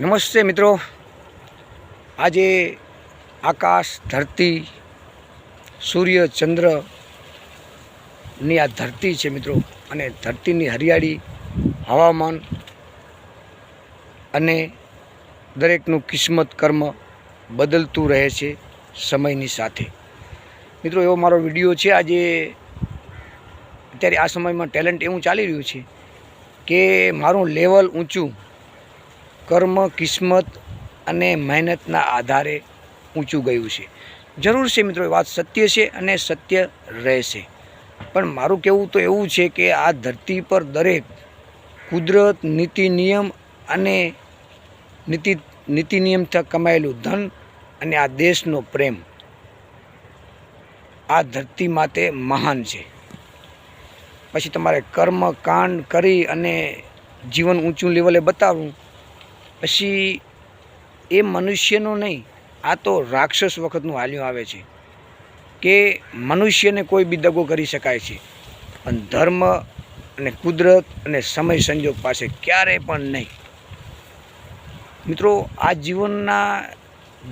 નમસ્તે મિત્રો. આજે આકાશ ધરતી, સૂર્ય ચંદ્રની આ ધરતી છે મિત્રો. અને ધરતીની હરિયાળી, હવામાન અને દરેકનું કિસ્મત કર્મ બદલતું રહે છે સમયની સાથે. મિત્રો, એવો મારો વીડિયો છે. આજે અત્યારે આ સમયમાં ટેલેન્ટ એવું ચાલી રહ્યું છે કે મારું લેવલ ઊંચું કર્મ, કિસ્મત અને મહેનતના આધારે ઊંચું ગયું છે. જરૂર છે મિત્રો વાત સત્ય છે અને સત્ય રહેશે. પણ મારું કહેવું તો એવું છે કે આ ધરતી પર દરેક કુદરત, નીતિ નિયમ અને નીતિ નીતિ નિયમથી કમાયેલું ધન અને આ દેશનો પ્રેમ આ ધરતી માટે મહાન છે. પછી તમારે કર્મ, કાંડ કરી અને જીવન ઊંચું લેવલે બતાવવું પછી એ મનુષ્યનો નહીં, આ તો રાક્ષસ વખતનું હાલ્યું આવે છે કે મનુષ્યને કોઈ બી દગો કરી શકાય છે. પણ ધર્મ અને કુદરત અને સમય સંજોગ પાસે ક્યારેય પણ નહીં. મિત્રો, આ જીવનના,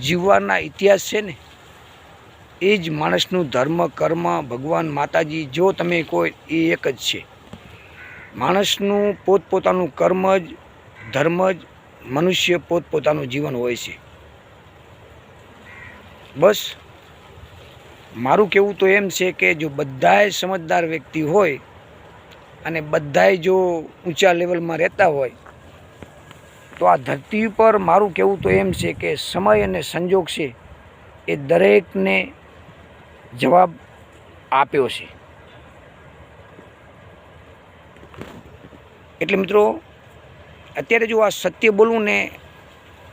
જીવવાના ઇતિહાસ છે ને, એ જ માણસનું ધર્મ, કર્મ, ભગવાન, માતાજી, જો તમે કોઈ, એ એક જ છે. માણસનું પોતપોતાનું કર્મ જ, ધર્મ જ મનુષ્ય પોતપોતાનું જીવન હોય છે. બસ, મારું કહેવું તો એમ છે કે જો બધાય સમજદાર વ્યક્તિ હોય અને બધાય જો ઊંચા લેવલમાં રહેતા હોય, તો આ ધરતી પર મારું કહેવું તો એમ છે કે સમય અને સંજોગ છે એ દરેકને જવાબ આપ્યો છે. એટલે મિત્રો અત્યારે જો આ સત્ય બોલવું ને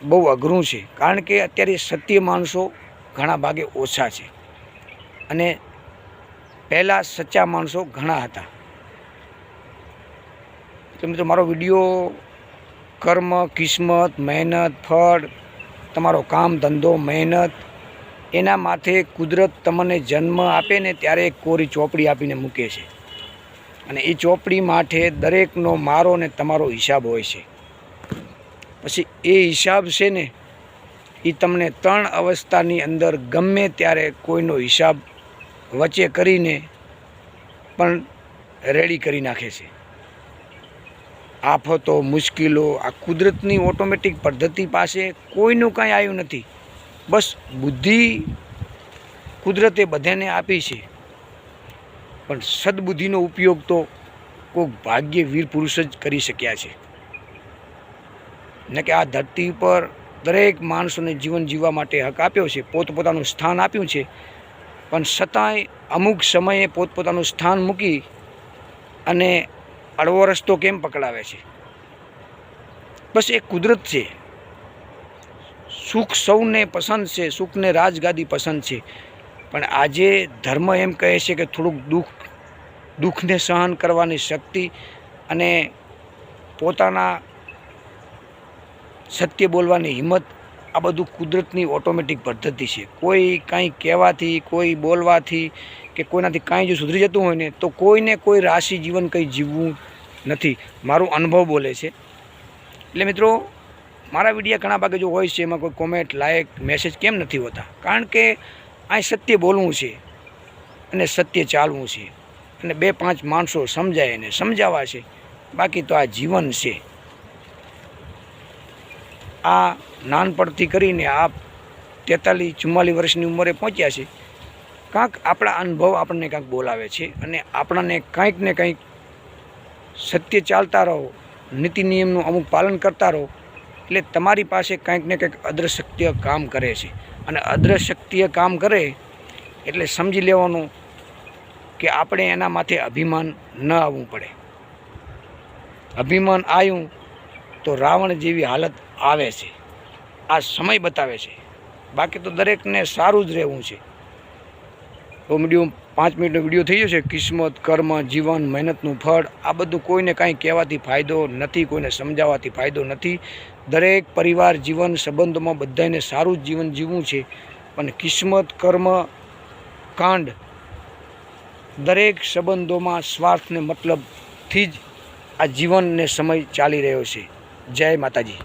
બહુ અઘરું છે, કારણ કે અત્યારે સત્ય માણસો ઘણા ભાગે ઓછા છે. અને પહેલાં સચ્ચા માણસો ઘણા હતા. તો મિત્રો, મારો વીડિયો કર્મ, કિસ્મત, મહેનત, ફળ, તમારો કામ, ધંધો, મહેનત, એના માથે કુદરત તમને જન્મ આપે ને ત્યારે એક કોરી ચોપડી આપીને મૂકે છે. અને એ ચોપડી માથે દરેકનો મારો ને તમારો હિસાબ હોય છે. પછી એ હિસાબ છે ને એ તમને ત્રણ અવસ્થાની અંદર ગમે ત્યારે કોઈનો હિસાબ વચ્ચે કરીને પણ રેડી કરી નાખે છે. આફતો, મુશ્કેલો, આ કુદરતની ઓટોમેટિક પદ્ધતિ પાસે કોઈનું કાંઈ આવ્યું નથી. બસ બુદ્ધિ કુદરતે બધાને આપી છે. પણ સદબુદ્ધિનો ઉપયોગ તો કોઈ ભાગ્ય વીર પુરુષ જ કરી શક્યા છે. ને કે આ ધરતી પર દરેક માણસોને જીવન જીવવા માટે હક આપ્યો છે, પોતપોતાનું સ્થાન આપ્યું છે, પણ છતાંય અમુક સમયે પોતપોતાનું સ્થાન મૂકી અને અડવો રસ્તો કેમ પકડાવે છે? બસ એ કુદરત છે. સુખ સૌને પસંદ છે, સુખને રાજગાદી પસંદ છે, પણ આજે ધર્મ એમ કહે છે કે થોડુંક દુઃખ દુઃખને સહન કરવાની શક્તિ અને પોતાના સત્ય બોલવાની હિંમત, આ બધું કુદરતની ઓટોમેટિક પદ્ધતિ છે. કોઈ કાંઈ કહેવાથી, કોઈ બોલવાથી કે કોઈનાથી કાંઈ જો સુધરી જતું હોય ને, તો કોઈને કોઈ રાશિ જીવન કંઈ જીવવું નથી. મારું અનુભવ બોલે છે. એટલે મિત્રો, મારા વિડીયા ઘણા ભાગે જો હોય છે, એમાં કોઈ કોમેન્ટ લાયક મેસેજ કેમ નથી હોતા? કારણ કે આ સત્ય બોલવું છે અને સત્ય ચાલવું છે. અને બે પાંચ માણસો સમજાય અને સમજાવવા છે. બાકી તો આ જીવન છે. આ નાનપણથી કરીને આ તેતાલીસ, ચુમ્માલીસ વર્ષની ઉંમરે પહોંચ્યા છે. કાંક આપણા અનુભવ આપણને કાંઈક બોલાવે છે અને આપણાને કાંઈક ને કંઈક સત્ય ચાલતા રહો, નીતિ નિયમનું અમુક પાલન કરતા રહો, એટલે તમારી પાસે કંઈક ને કંઈક અદ્રશક્તિય કામ કરે છે. અને અદ્રશક્તિય કામ કરે એટલે સમજી લેવાનું કે આપણે એના માથે અભિમાન ન આવવું પડે. અભિમાન આવ્યું તો રાવણ જેવી હાલત આવે છે. આ સમય બતાવે છે. બાકી તો દરેકને સારું જ રહેવું છે. વીડિયો પાંચ મિનિટનો વીડિયો થઈ જશે કિસ્મત, કર્મ, જીવન, મહેનતનું ફળ, આ બધું કોઈને કાંઈ કહેવાથી ફાયદો નથી, કોઈને સમજાવવાથી ફાયદો નથી. દરેક પરિવાર, જીવન સંબંધોમાં બધાને સારું જીવન જીવવું છે. પણ કિસ્મત, કર્મ, કાંડ દરેક સંબંધોમાં સ્વાર્થને મતલબથી જ આ જીવન ને સમય ચાલી રહ્યો છે. જય માતાજી.